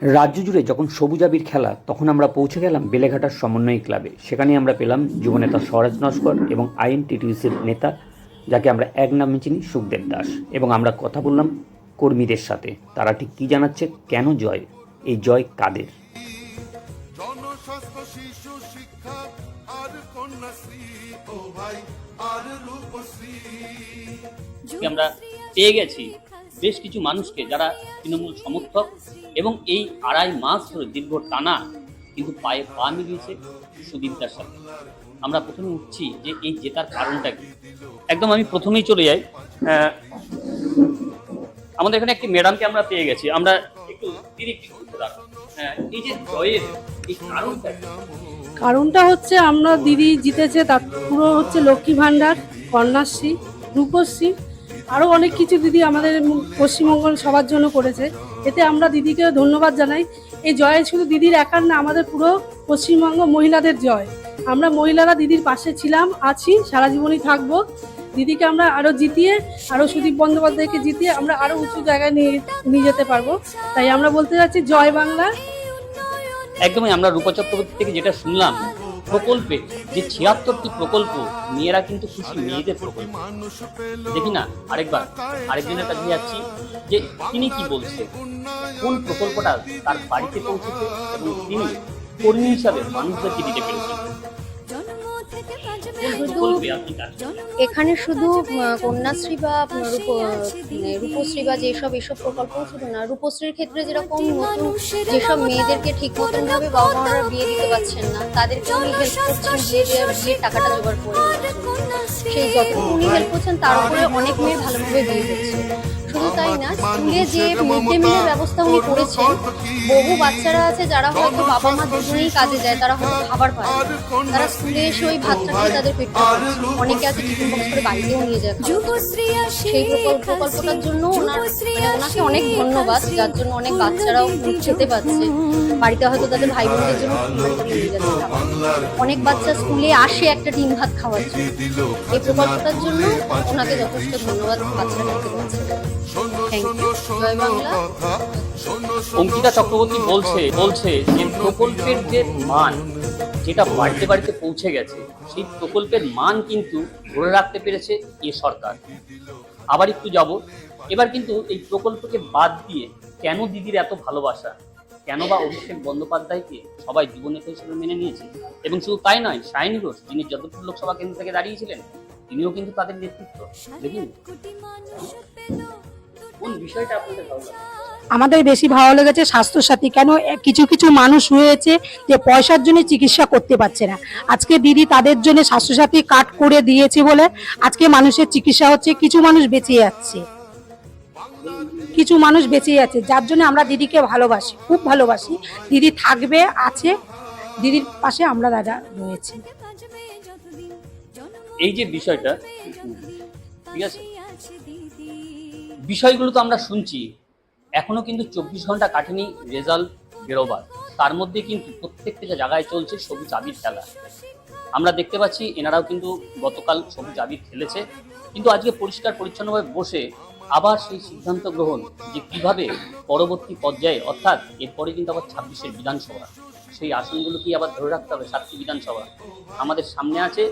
রাজ্য জুড়ে যখন সবুজাবির খেলা তখন আমরা পৌঁছে গেলাম বেলেঘাটার সমন্বয় ক্লাবে। সেখানে আমরা পেলাম যুবনেতা স্বরাজ নস্কর এবং আইএনটিটিউসির নেতা যাকে আমরা এক নামে চিনি সুখদেব দাস। এবং আমরা কথা বললাম কর্মীদের সাথে। তারা ঠিক কী জানাচ্ছে কেন জয়? এই জয় কাদের? জনস্বাস্থ্য শিশু শিক্ষা আর কন্যাশ্রী ও ভাই আর রূপশ্রী। আমরা পেয়ে গেছি। বেশ কিছু মানুষকে যারা তৃণমূল সমর্থক এবং এই আড়াই মাস ধরে দীর্ঘ টানা কিন্তু পায়ে পা মিলিয়েছে সুদীপ দার সাথে। আমরা প্রথমে উঠছি যে এই জেতার কারণটা কি। একদম আমি প্রথমেই চলে যাই। আমাদের এখানে একটি ম্যাডামকে আমরা পেয়ে গেছি। আমরা একটু হ্যাঁ, এই যে জয়ের এই কারণটা কারণটা হচ্ছে আমরা দিদি জিতেছে তার পুরো হচ্ছে লক্ষ্মী ভাণ্ডার কন্যাশ্রী রূপশ্রী আরও অনেক কিছু দিদি আমাদের পশ্চিমবঙ্গ সবার জন্য করেছে। এতে আমরা দিদিকে ধন্যবাদ জানাই। এই জয় শুধু দিদির একার না, আমাদের পুরো পশ্চিমবঙ্গ মহিলাদের জয়। আমরা মহিলারা দিদির পাশে ছিলাম, আছি, সারা জীবনই থাকব। দিদিকে আমরা আরও জিতিয়ে আরও সুদীপ বন্দ্যোপাধ্যায়কে জিতিয়ে আমরা আরও উঁচু জায়গায় নিয়ে নিয়ে যেতে পারব। তাই আমরা বলতে চাচ্ছি, জয় বাংলা। একদমই আমরা রূপা চক্রবর্তী থেকে যেটা শুনলাম প্রকল্পে, যে ছিয়াত্তরটি প্রকল্প, মেয়েরা কিন্তু খুশি, মেয়েদের প্রকল্প। দেখি না, আরেকবার, আরেকজনের কাছে যাচ্ছি, যে তিনি কি বলছে? কোন প্রকল্পটা তার বাড়িতে পৌঁছেছে এবং তিনি কর্মী হিসাবে মানুষদেরকে দিতে পেরেছেন? এখানে শুধু কন্যাশ্রী বা রূপ মানে রূপশ্রী বা যেসব এসব প্রকল্প শুধু না রূপশ্রীর ক্ষেত্রে যেরকম নতুন যেসব মেয়েদেরকে ঠিক মতন ভাবে বাবা মারা বিয়ে দিতে পারছেন না তাদেরকে উনি হেল্প করছেন বিয়ের টাকাটা জোগাড় করে সেই যতটুকু উনি হেল্প করছেন তার উপরে অনেক মেয়ে ভালোভাবে বিয়ে হচ্ছে শুধু তাই না? স্কুলে যে মিড ডে মিলের ব্যবস্থা উনি করেছেন বহু বাচ্চারা আছে যারা হয়তো বাবা মা দুজনেই কাজে যায় তারা হয়তো খাবার পায় তারা স্কুলে এসে ওই ভাতটা খেয়ে তাদের ভরে। অনেকে আছে টিফিন বক্স করে বাড়িতেও নিয়ে যায় সেই প্রকল্পটার জন্য ওনার মানে ওনাকে অনেক ধন্যবাদ যার জন্য অনেক বাচ্চারাও খেতে পাচ্ছে। বাড়িতে হয়তো তাদের ভাই বোনদের জন্য। অনেক বাচ্চা স্কুলে আসে একটা ডিম ভাত খাওয়ার জন্য। এই প্রকল্পটার জন্য ওনাকে যথেষ্ট ধন্যবাদ বাচ্চারা খেতে পাচ্ছে অঙ্কিতা চক্রবর্তী বলছে বলছে যে প্রকল্পের যে মান যেটা বাড়িতে বাড়িতে পৌঁছে গেছে সেই প্রকল্পের মান কিন্তু ধরে রাখতে পেরেছে এ সরকার। আবার একটু যাব। এবার কিন্তু এই প্রকল্পকে বাদ দিয়ে কেন দিদির এত ভালোবাসা? কেন বা অভিষেক বন্দ্যোপাধ্যায়কে সবাই যুবনেতা হিসেবে মেনে নিয়েছে? এবং শুধু তাই নয় শাইনি ঘোষ যিনি যদবপুর লোকসভা কেন্দ্র থেকে দাঁড়িয়েছিলেন তিনিও কিন্তু তাদের নেতৃত্ব। দেখুন। কোন বিষয়টা আপনাদের ভালো লাগে? আমাদের বেশি ভালো লেগেছে স্বাস্থ্যসাথী। কেন কিছু কিছু মানুষ হয়েছে যে পয়সার জন্য চিকিৎসা করতে পারছে না। আজকে দিদি তাদের জন্য স্বাস্থ্যসাথী কার্ড করে দিয়েছে বলে আজকে মানুষের চিকিৎসা হচ্ছে কিছু মানুষ বেঁচে যাচ্ছে। কিছু মানুষ বেঁচে যাচ্ছে যার জন্য আমরা দিদিকে ভালোবাসি খুব ভালোবাসি। দিদি থাকবে আছে দিদির পাশে আমরা দাদা রয়েছি। এই যে বিষয়টা ঠিক আছে। বিষয়গুলো তো আমরা শুনছি। এখনও কিন্তু চব্বিশ ঘণ্টা কাটেনি রেজাল্ট বেরোবার। তার মধ্যে কিন্তু প্রত্যেকটা জায়গায় চলছে সবুজ আবির খেলা। আমরা দেখতে পাচ্ছি এনারাও কিন্তু গতকাল সবুজ আবির খেলেছে। কিন্তু আজকে পরিষ্কার পরিচ্ছন্নভাবে বসে আবার সেই সিদ্ধান্ত গ্রহণ যে কীভাবে পরবর্তী পর্যায়ে, অর্থাৎ এরপরে কিন্তু আবার ছাব্বিশের বিধানসভা। সেই আসনগুলো কি আবার ধরে রাখতে হবে সাতটি বিধানসভা? আমাদের সামনে আছে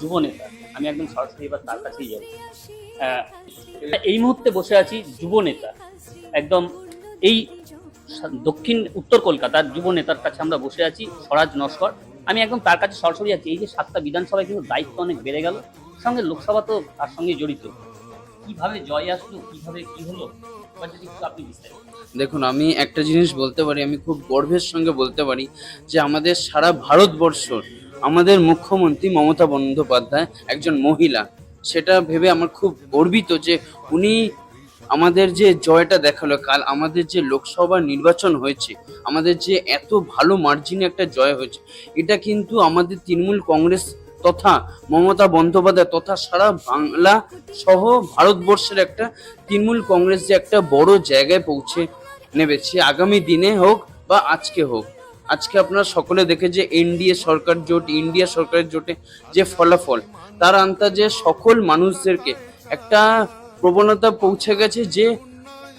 যুব নেতা। আমি একদম সরাসরি এবার তার কাছেই যাব। এই মুহূর্তে বসে আছি যুব নেতা। একদম এই দক্ষিণ, উত্তর কলকাতার যুব নেতার কাছে আমরা বসে আছি, স্বরাজ নস্কর। আমি একদম তার কাছে সরাসরি আছি। এই যে সাতটা বিধানসভায় কিন্তু দায়িত্ব অনেক বেড়ে গেল। সঙ্গে লোকসভা তো তার সঙ্গে জড়িত। কীভাবে জয় আসলো, কীভাবে কি হলো দেখুন, আমি একটা জিনিস বলতে পারি, আমি খুব গর্বের সঙ্গে বলতে পারি যে আমাদের সারা ভারতবর্ষর আমাদের মুখ্যমন্ত্রী মমতা বন্দ্যোপাধ্যায় একজন মহিলা। সেটা ভেবে আমার খুব গর্বিত যে উনি আমাদের যে জয়টা দেখাল, কাল আমাদের যে লোকসভা নির্বাচন হয়েছে, আমাদের যে এত ভালো মার্জিনে একটা জয় হয়েছে, এটা কিন্তু আমাদের তৃণমূল কংগ্রেস তথা মমতা বন্দ্যোপাধ্যায় তথা সারা বাংলা সহ ভারতবর্ষের একটা তৃণমূল কংগ্রেস যে একটা বড় জায়গায় পৌঁছে নেবে সে আগামী দিনে হোক বা আজকে হোক। আজকে আপনারা সকলে দেখে যে এনডিএ সরকার জোট, ইন্ডিয়া সরকারের জোটে যে ফলাফল, তার আন্তাজে সকল মানুষদেরকে একটা প্রবণতা পৌঁছে গেছে যে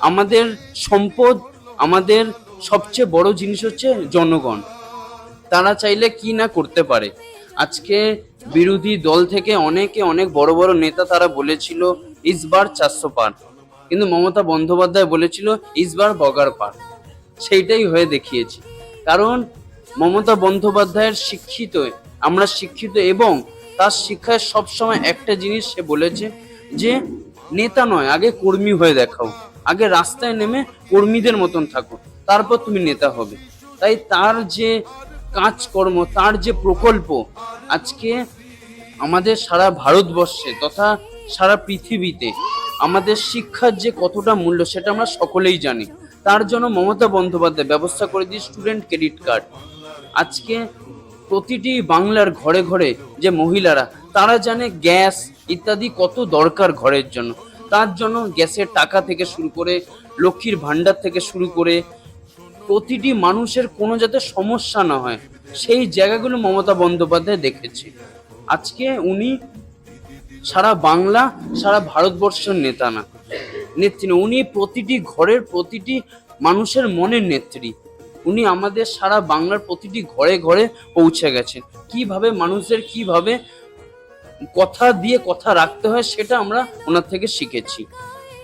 আমাদের সম্পদ, আমাদের সবচেয়ে বড় জিনিস হচ্ছে জনগণ। তারা চাইলে কি না করতে পারে। আজকে বিরোধী দল থেকে অনেকে, অনেক বড় বড় নেতা তারা বলেছিল, ইসবার চারশো পার। কিন্তু মমতা বন্দ্যোপাধ্যায় বলেছিল, ইসবার বগার পার। সেইটাই হয়ে দেখিয়েছি। কারণ মমতা বন্দ্যোপাধ্যায়ের শিক্ষিত, আমরা শিক্ষিত এবং তার শিক্ষায় সবসময় একটা জিনিস সে বলেছে যে, নেতা নয়, আগে কর্মী হয়ে দেখাও। আগে রাস্তায় নেমে কর্মীদের মতন থাকো, তারপর তুমি নেতা হবে। তাই তার যে কাজকর্ম, তার যে প্রকল্প, আজকে আমাদের সারা ভারতবর্ষে তথা সারা পৃথিবীতে আমাদের শিক্ষার যে কতটা মূল্য, সেটা আমরা সকলেই জানি। তার জন্য মমতা বন্দ্যোপাধ্যায় ব্যবস্থা করে দিয়ে স্টুডেন্ট ক্রেডিট কার্ড আজকে প্রতিটি বাংলার ঘরে ঘরে যে মহিলারা, তারা জানে গ্যাস ইত্যাদি কত দরকার ঘরের জন্য। তার জন্য গ্যাসের টাকা থেকে শুরু করে, লক্ষ্মীর ভাণ্ডার থেকে শুরু করে প্রতিটি মানুষের কোনো যাতে সমস্যা না হয়, সেই জায়গাগুলো মমতা বন্দ্যোপাধ্যায় দেখেছে। আজকে উনি সারা বাংলা, সারা ভারতবর্ষের নেতা না। নেত্রী উনি প্রতিটি ঘরের প্রতিটি মানুষের মনের নেত্রী। উনি আমাদের সারা বাংলার প্রতিটি ঘরে ঘরে পৌঁছে গেছেন। কীভাবে মানুষের কীভাবে কথা দিয়ে কথা রাখতে হয় সেটা আমরা ওনার থেকে শিখেছি।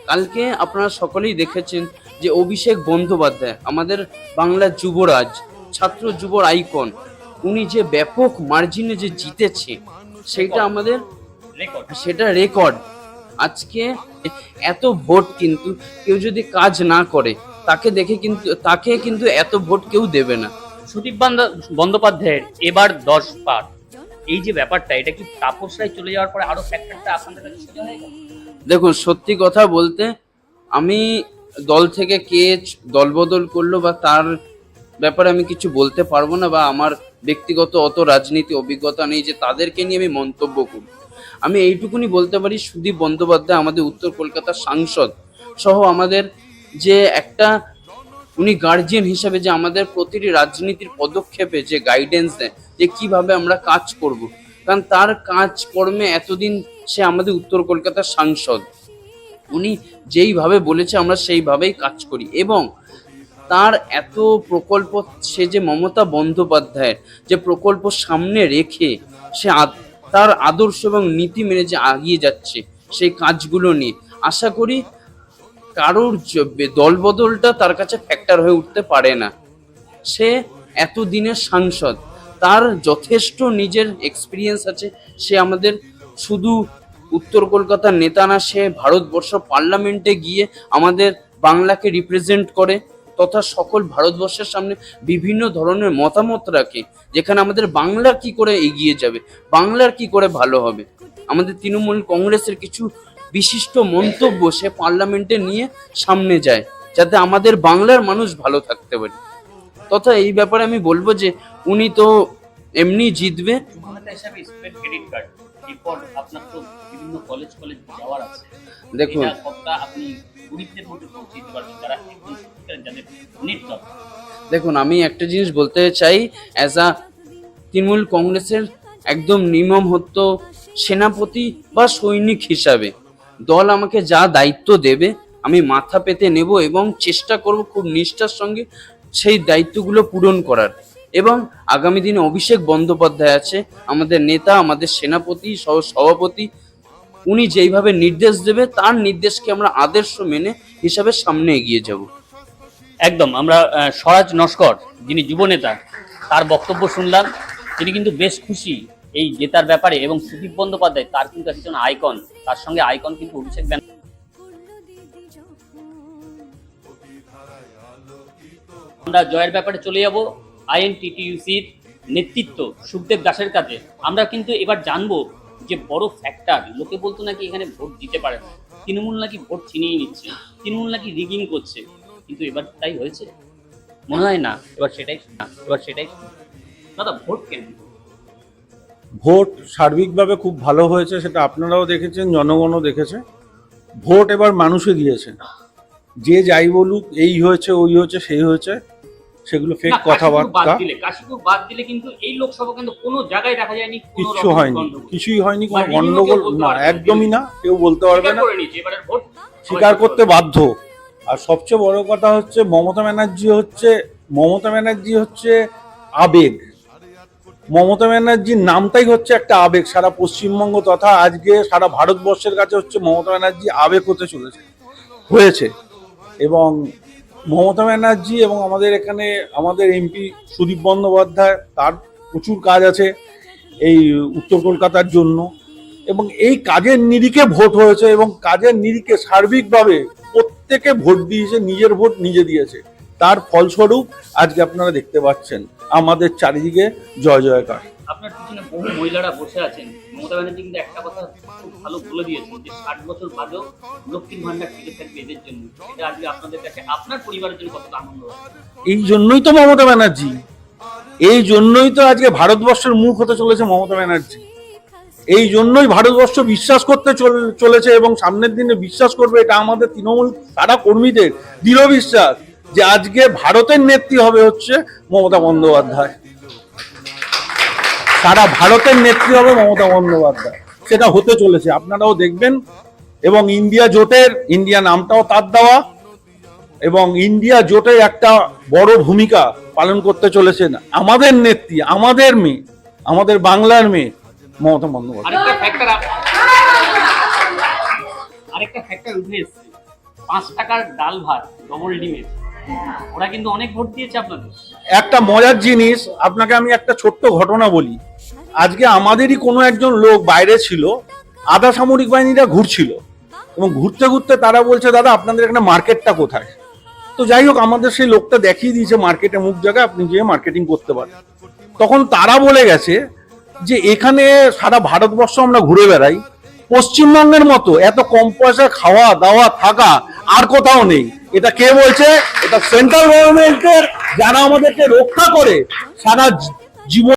কালকে আপনারা সকলেই দেখেছেন যে অভিষেক বন্দ্যোপাধ্যায়, আমাদের বাংলার যুবরাজ, ছাত্র যুবর আইকন, উনি যে ব্যাপক মার্জিনে যে জিতেছে, সেটা আমাদের, সেটা রেকর্ড আজকে এত ভোট কিন্তু কেউ যদি কাজ না করে তাকে দেখে কিন্তু তাকে কিন্তু এত ভোট কেউ দেবে না। সুদীপ বন্দ্যোপাধ্যায়ের এবার দশ পার। এই যে ব্যাপারটা এটা কি তাপস রায় চলে যাওয়ার পরে আরও ফ্যাক্টরটা আপনাদের কাছে দেখুন সত্যি কথা বলতে আমি দল থেকে কে দলবদল করল বা তার ব্যাপারে আমি কিছু বলতে পারব না বা আমার ব্যক্তিগত অত রাজনীতি অভিজ্ঞতা নেই যে তাদেরকে নিয়ে আমি মন্তব্য করি আমি এইটুকুনি বলতে পারি, সুদীপ বন্দ্যোপাধ্যায় আমাদের উত্তর কলকাতার সাংসদ সহ আমাদের যে একটা, উনি গার্জিয়ান হিসাবে যে আমাদের প্রতিটি রাজনীতির পদক্ষেপে যে গাইডেন্স দেয়, যে কীভাবে আমরা কাজ করব। কারণ তার কাজকর্মে এতদিন সে আমাদের উত্তর কলকাতার সাংসদ। উনি যেইভাবে বলেছে, আমরা সেইভাবেই কাজ করি এবং তার এত প্রকল্প, সে যে মমতা বন্দ্যোপাধ্যায়ের যে প্রকল্প সামনে রেখে সে তার আদর্শ এবং নীতি মেনে যে আগিয়ে যাচ্ছে সেই কাজগুলো নিয়ে। আশা করি কারোর দলবদলটা তার কাছে ফ্যাক্টর হয়ে উঠতে পারে না। সে এতদিনের সাংসদ, তার যথেষ্ট নিজের এক্সপিরিয়েন্স আছে, সে আমাদের শুধু উত্তর কলকাতার নেতা না, সে ভারতবর্ষ পার্লামেন্টে গিয়ে আমাদের বাংলাকে রিপ্রেজেন্ট করে। তথা সকল ভারতবর্ষের সামনে বিভিন্ন ধরনের মতামত রাখে, যেখানে আমাদের বাংলা কি করে এগিয়ে যাবে, বাংলার কি করে ভালো হবে। আমাদের তৃণমূল কংগ্রেসের কিছু বিশিষ্ট মন্তব্য সে পার্লামেন্টে নিয়ে সামনে যায়, যাতে আমাদের বাংলার মানুষ ভালো থাকতে পারে। তথা এই ব্যাপারে আমি বলব যে, উনি তো এমনি জিতবে। ক্রেডিট কার্ড এরপর আপনার তো বিভিন্ন কলেজ কলেজ যাওয়ার আছে। দেখুন। আপনি গরিবদের মধ্যে পৌঁছে দিতে পারবেন যারা একদম সত্যিকারের যাদের নেট দেখুন আমি একটা জিনিস বলতে চাই অ্যাজ আ তৃণমূল কংগ্রেসের একদম নিমম হত্য সেনাপতি বা সৈনিক হিসাবে দল আমাকে যা দায়িত্ব দেবে আমি মাথা পেতে নেব এবং চেষ্টা করব খুব নিষ্ঠার সঙ্গে সেই দায়িত্বগুলো পূরণ করার। এবং আগামী দিনে অভিষেক বন্দ্যোপাধ্যায় আছে, আমাদের নেতা, আমাদের সেনাপতি, সহ সভাপতি, উনি যেইভাবে নির্দেশ দেবে, তার নির্দেশকে আমরা আদর্শ মেনে হিসাবে সামনে এগিয়ে যাব। একদম, আমরা স্বরাজ নস্কর, যিনি যুবনেতা, তার বক্তব্য শুনলাম। তিনি কিন্তু বেশ খুশি এই জেতার ব্যাপারে এবং সুদীপ বন্দ্যোপাধ্যায়, তার কিন্তু একজন আইকন, তার সঙ্গে আইকন কিন্তু অভিষেক ব্যানার্জি। আমরা জয়ের ব্যাপারে চলে যাব। আইএনটিটিইউসির নেতৃত্ব সুখদেব দাসের কাছে। আমরা কিন্তু এবার জানব যে বড় ফ্যাক্টর লোকে বলতো নাকি এখানে ভোট দিতে পারে না। তৃণমূল নাকি ভোট ছিনিয়ে নিচ্ছে, তৃণমূল নাকি রিগিং করছে। কিন্তু এবার তাই হয়েছে? মনে হয় না। এবার সেটাই না, এবার সেটাই দাদা, ভোট কেন? ভোট সার্বিকভাবে খুব ভালো হয়েছে, সেটা আপনারাও দেখেছেন, জনগণও দেখেছে। ভোট এবার মানুষে দিয়েছে। যে যাই বলুক, এই হয়েছে, ওই হয়েছে, সেই হয়েছে। সেগুলো ফেক কথাবার্তা। কাশীপুর বাদ দিলে কিন্তু এই লোকসভা কিন্তু কোনো জায়গায় দেখা যায়নি কোনো কিচ্ছু হয়নি কিছুই হয়নি কোনো review গন্ডগোল না একদমই না কেউ বলতে পারবে না। স্বীকার করতে বাধ্য। আর সবচেয়ে বড় কথা হচ্ছে মমতা ব্যানার্জি হচ্ছে মমতা ব্যানার্জি হচ্ছে আবেগ। মমতা ব্যানার্জির নামটাই হচ্ছে একটা আবেগ সারা পশ্চিমবঙ্গ তথা আজকে সারা ভারতবর্ষের কাছে হচ্ছে মমতা ব্যানার্জি আবেগ হতে চলেছে হয়েছে। এবং মমতা ব্যানার্জি এবং আমাদের এখানে আমাদের এমপি সুদীপ বন্দ্যোপাধ্যায়, তার প্রচুর কাজ আছে এই উত্তর কলকাতার জন্য। এবং এই কাজের নিরিখে ভোট হয়েছে এবং কাজের নিরিখে সার্বিকভাবে প্রত্যেকে ভোট দিয়েছে, নিজের ভোট নিজে দিয়েছে। তার ফলস্বরূপ আজকে আপনারা দেখতে পাচ্ছেন, আমাদের চারিদিকে জয় জয়কার। আপনার পিছনে বহু মহিলারা বসে আছেন। মমতা ব্যানার্জি কিন্তু একটা কথা খুব ভালো বলে দিয়েছেন যে, ষাট বছর বাদেও লক্ষ্মীর ভান্ডার টিকে থাকবে এদের জন্য। এটা আজকে আপনাদের কাছে, আপনার পরিবারের জন্য কতটা আনন্দ এই জন্যই তো মমতা ব্যানার্জি। এই জন্যই তো আজকে ভারতবর্ষের মুখ হতে চলেছে মমতা ব্যানার্জি। এই জন্যই ভারতবর্ষ বিশ্বাস করতে চল- চলেছে এবং সামনের দিনে বিশ্বাস করবে, এটা আমাদের তৃণমূল সারা কর্মীদের দৃঢ় বিশ্বাস যে আজকে ভারতের নেত্রী হবে হচ্ছে মমতা বন্দ্যোপাধ্যায়। সারা ভারতের নেত্রী হবে মমতা বন্দ্যোপাধ্যায়। সেটা হতে চলেছে। আপনারাও দেখবেন, এবং ইন্ডিয়া জোটের, ইন্ডিয়া নামটাও তার দেওয়া, এবং ইন্ডিয়া জোটে একটা বড় ভূমিকা পালন করতে চলেছেন আমাদের নেত্রী, আমাদের মেয়ে, আমাদের বাংলার মেয়ে মমতা বন্দ্যোপাধ্যায়। ফ্যাক্টর ডবল ওরা কিন্তু অনেক ভোট দিয়েছে আপনাদের। একটা মজার জিনিস, আপনাকে আমি একটা ছোট্ট ঘটনা বলি। আজকে আমাদেরই কোনো একজন লোক বাইরে ছিল, আধা সামরিক বাহিনীরা ঘুরছিল। এবং ঘুরতে ঘুরতে তারা বলছে, দাদা, আপনাদের এখানে মার্কেটটা কোথায়? তো যাই হোক, আমাদের সেই লোকটা দেখিয়ে দিয়েছে মার্কেটে মুখ জায়গায়, আপনি গিয়ে মার্কেটিং করতে পারেন। তখন তারা বলে গেছে যে, এখানে সারা ভারতবর্ষ আমরা ঘুরে বেড়াই। পশ্চিমবঙ্গের মতো এত কম পয়সা খাওয়া দাওয়া থাকা আর কোথাও নেই। এটা কে বলছে? এটা সেন্ট্রাল গভর্নমেন্টের যারা আমাদেরকে রক্ষা করে, সারা জীবন